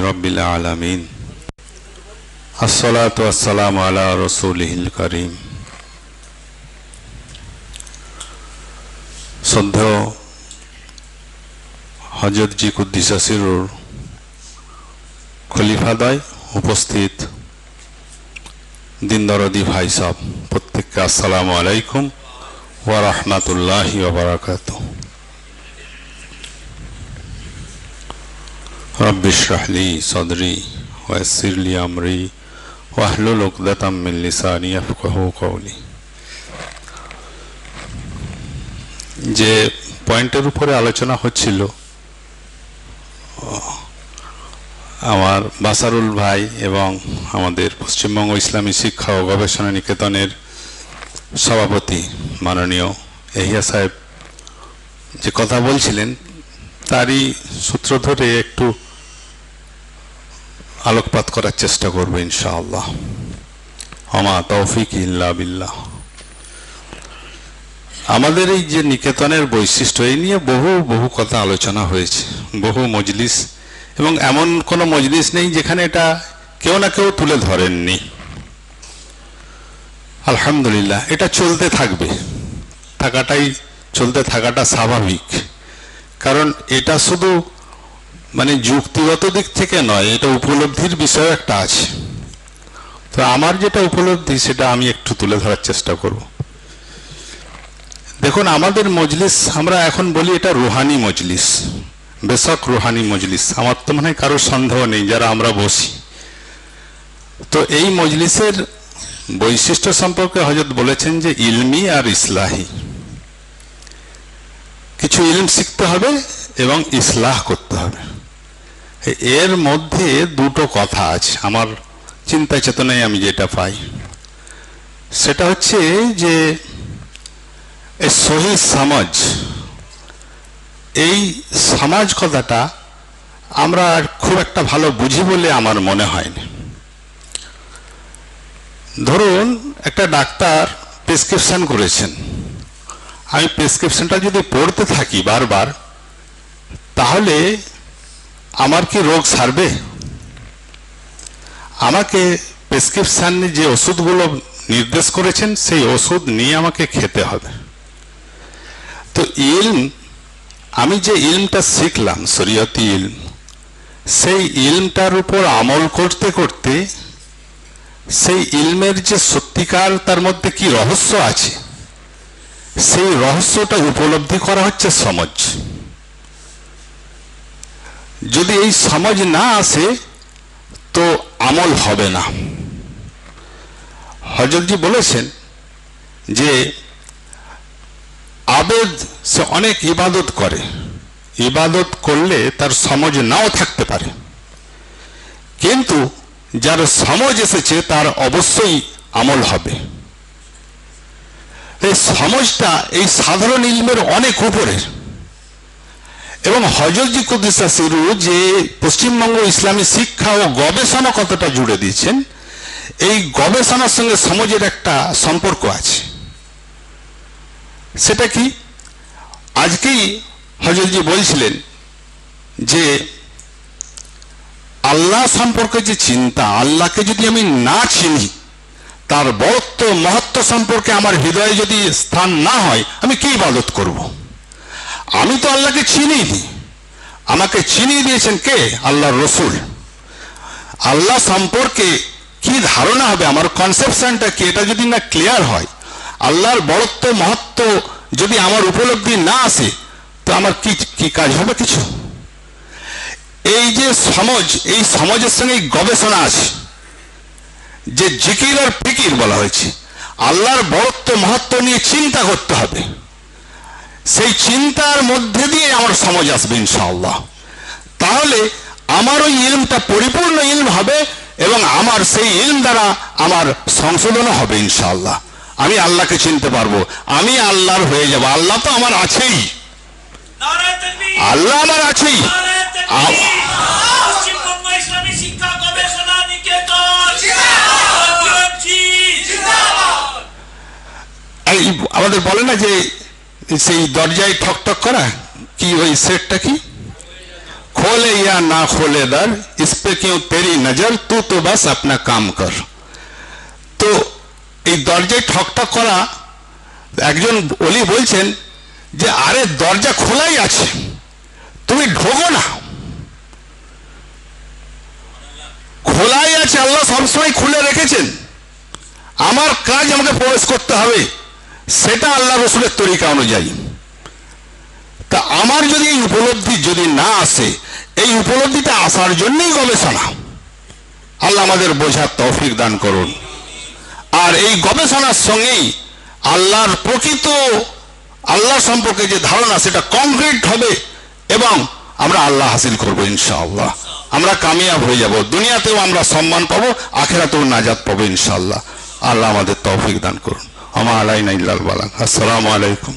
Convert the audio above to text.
রবিল উপস্থিত দিনদরদি ভাই সাহ প্রত্যেককে আসসালামু আলাইকুম ওয়া রাহমাতুল্লাহি ওয়া বারাকাতুহু। رب اشرح لي صدري ويسر لي امري واحلل عقدة من لساني يفقهوا قولي যে পয়েন্টের উপরে আলোচনা হচ্ছিল আমার বাসারুল ভাই এবং আমাদের পশ্চিমবঙ্গ ইসলামী শিক্ষা ও গবেষণা নিকেতনের সভাপতি মাননীয় এহিয়া সাহেব যে কথা বলছিলেন তারই সূত্র ধরে একটু আলোকপাত করার চেষ্টা করব ইনশাআল্লাহ। আমা তৌফিক ইল্লা বিল্লাহ। আমাদের এই যে নিকেতনের বৈশিষ্ট্য, এই নিয়ে বহু বহু কথা আলোচনা হয়েছে, বহু মজলিস, এবং এমন কোনো মজলিস নেই যেখানে এটা কেউ না কেউ তুলে ধরেননি। আলহামদুলিল্লাহ, এটা চলতে থাকবে। থাকাটাই, চলতে থাকাটা স্বাভাবিক। কারণ এটা শুধু মানে যুক্তিগত দিক থেকে নয়, এটা উপলব্ধির বিষয় একটা আছে। তো আমার যেটা উপলব্ধি, সেটা আমি একটু তুলে ধরার চেষ্টা করব। দেখুন, আমাদের মজলিস, আমরা এখন বলি এটা রুহানি মজলিস, বেশক রুহানি মজলিস। আমার তো মনে হয় কারোর সন্দেহ নেই, যারা আমরা বসি। তো এই মজলিসের বৈশিষ্ট্য সম্পর্কে হজরত বলেছেন যে ইলমি আর ইসলাহি। কিছু ইলম শিখতে হবে এবং ইসলাহ করতে এর মধ্যে দুটো কথা আছে। আমার চিন্তা চেতনায় আমি যেটা পাই। সেটা হচ্ছে যে সহি সমাজ, এই সমাজ কথাটা আমরা খুব একটা ভালো বুঝি বলে আমার মনে হয়নি। ধরুন, একটা ডাক্তার প্রেসক্রিপশন করেছেন। আমি প্রেসক্রিপশনটা যদি পড়তে থাকি বারবার, তাহলে আমার কি রোগ সারবে? আমাকে প্রেসক্রিপশানে যে ওষুধগুলো নির্দেশ করেছেন, সেই ওষুধ নিয়ে আমাকে খেতে হবে। তো ইলম, আমি যে ইলমটা শিখলাম, শরীয়তি ইলম, সেই ইলমটার উপর আমল করতে করতে, সেই ইলমের যে সত্যিকার তার মধ্যে কি রহস্য আছে, সেই রহস্যটা উপলব্ধি করা হচ্ছে সমাজ। যদি এই সমাজ না আসে, তো আমল হবে না। হজরতজি বলেছেন যে, আবেদ সে অনেক ইবাদত করে। ইবাদত করলে তার সমাজ নাও থাকতে পারে। কিন্তু যার সমাজ এসেছে, তার অবশ্যই আমল হবে। এই সমাজটা এই সাধারণ ইলমের অনেক উপরের। এবং হজরজি কুদ্দিসা সিরু যে পশ্চিমবঙ্গ ইসলামী শিক্ষা ও গবেষণা কতটা জুড়ে দিয়েছেন, এই গবেষণার সঙ্গে সমাজের একটা সম্পর্ক আছে। সেটা কি? আজকেই হজরতজি বলছিলেন যে, আল্লাহ সম্পর্কে যে চিন্তা, আল্লাহকে যদি আমি না চিনি, তার বরত্ব মহত্ব সম্পর্কে আমার হৃদয়ে যদি স্থান না হয়, আমি কি ইবাদত করব? আমি তো আল্লাহকে চিনি। নি আমাকে চিনিয়ে দিয়েছেন কে? আল্লাহর রসুল। আল্লাহ সম্পর্কে কি ধারণা হবে? আমার কনসেপশনটা কি? এটা যদি না ক্লিয়ার হয়, আল্লাহর বড়ত্ব, মহত্ব যদি আমার উপলব্ধি না আসে, তো আমার কি কি কাজ হবে কিছু? এই যে সমাজ, এই সমাজের সঙ্গে গবেষণা আছে, যে জিকির আর ফিকির বলা হয়েছে, আল্লাহর বড়ত্ব, মহত্ব নিয়ে চিন্তা করতে হবে। সেই চিন্তার মধ্যে দিয়ে আমার সমাজ আসবে ইনশাআল্লাহ। তাহলে আমার ওই ইলমটা পরিপূর্ণ ইলম হবে এবং আমার সেই ইলম দ্বারা আমার সংশোধনও হবে ইনশাআল্লাহ। আমি আল্লাহকে চিনতে পারব আমি আল্লাহর হয়ে যাব আল্লাহ তো আমার আছেই। আল্লাহ আমার আছেই। আমাদের বলে না যে সেই দরজায় ঠক ঠক করা কি ওই সেটটা কি खोले या ना खोले दर इस पे क्यों तेरी नजर तू तो बस अपना काम कर তো এই দরজায় ঠকঠক করা একজন অলি বলছেন যে আরে দরজা খোলাই আছে তুমি ঢোকো না খোলাই আছে আল্লাহ সবসময় খুলে রেখেছেন আমার কাজ আমাকে প্রবেশ করতে হবে সেটা আল্লাহ রসুলের তরিকা অনুযায়ী। তা আমার যদি এই উপলব্ধি যদি না আসে, এই উপলব্ধিটা আসার জন্যই গবেষণা। আল্লাহ আমাদের বোঝার তৌফিক দান করুন। আর এই গবেষণার সঙ্গেই আল্লাহর প্রকৃত, আল্লাহ সম্পর্কে যে ধারণা, সেটা কংক্রিট হবে এবং আমরা আল্লাহ হাসিল করব ইনশাআল্লাহ। আমরা কামিয়াব হয়ে যাব। দুনিয়াতেও আমরা সম্মান পাবো, আখেরাতেও নাজাত পাবো ইনশাআল্লাহ। আল্লাহ আমাদের তৌফিক দান করুন। আমা আলাইনা ইল্লাল বালাক আসসালামু আলাইকুম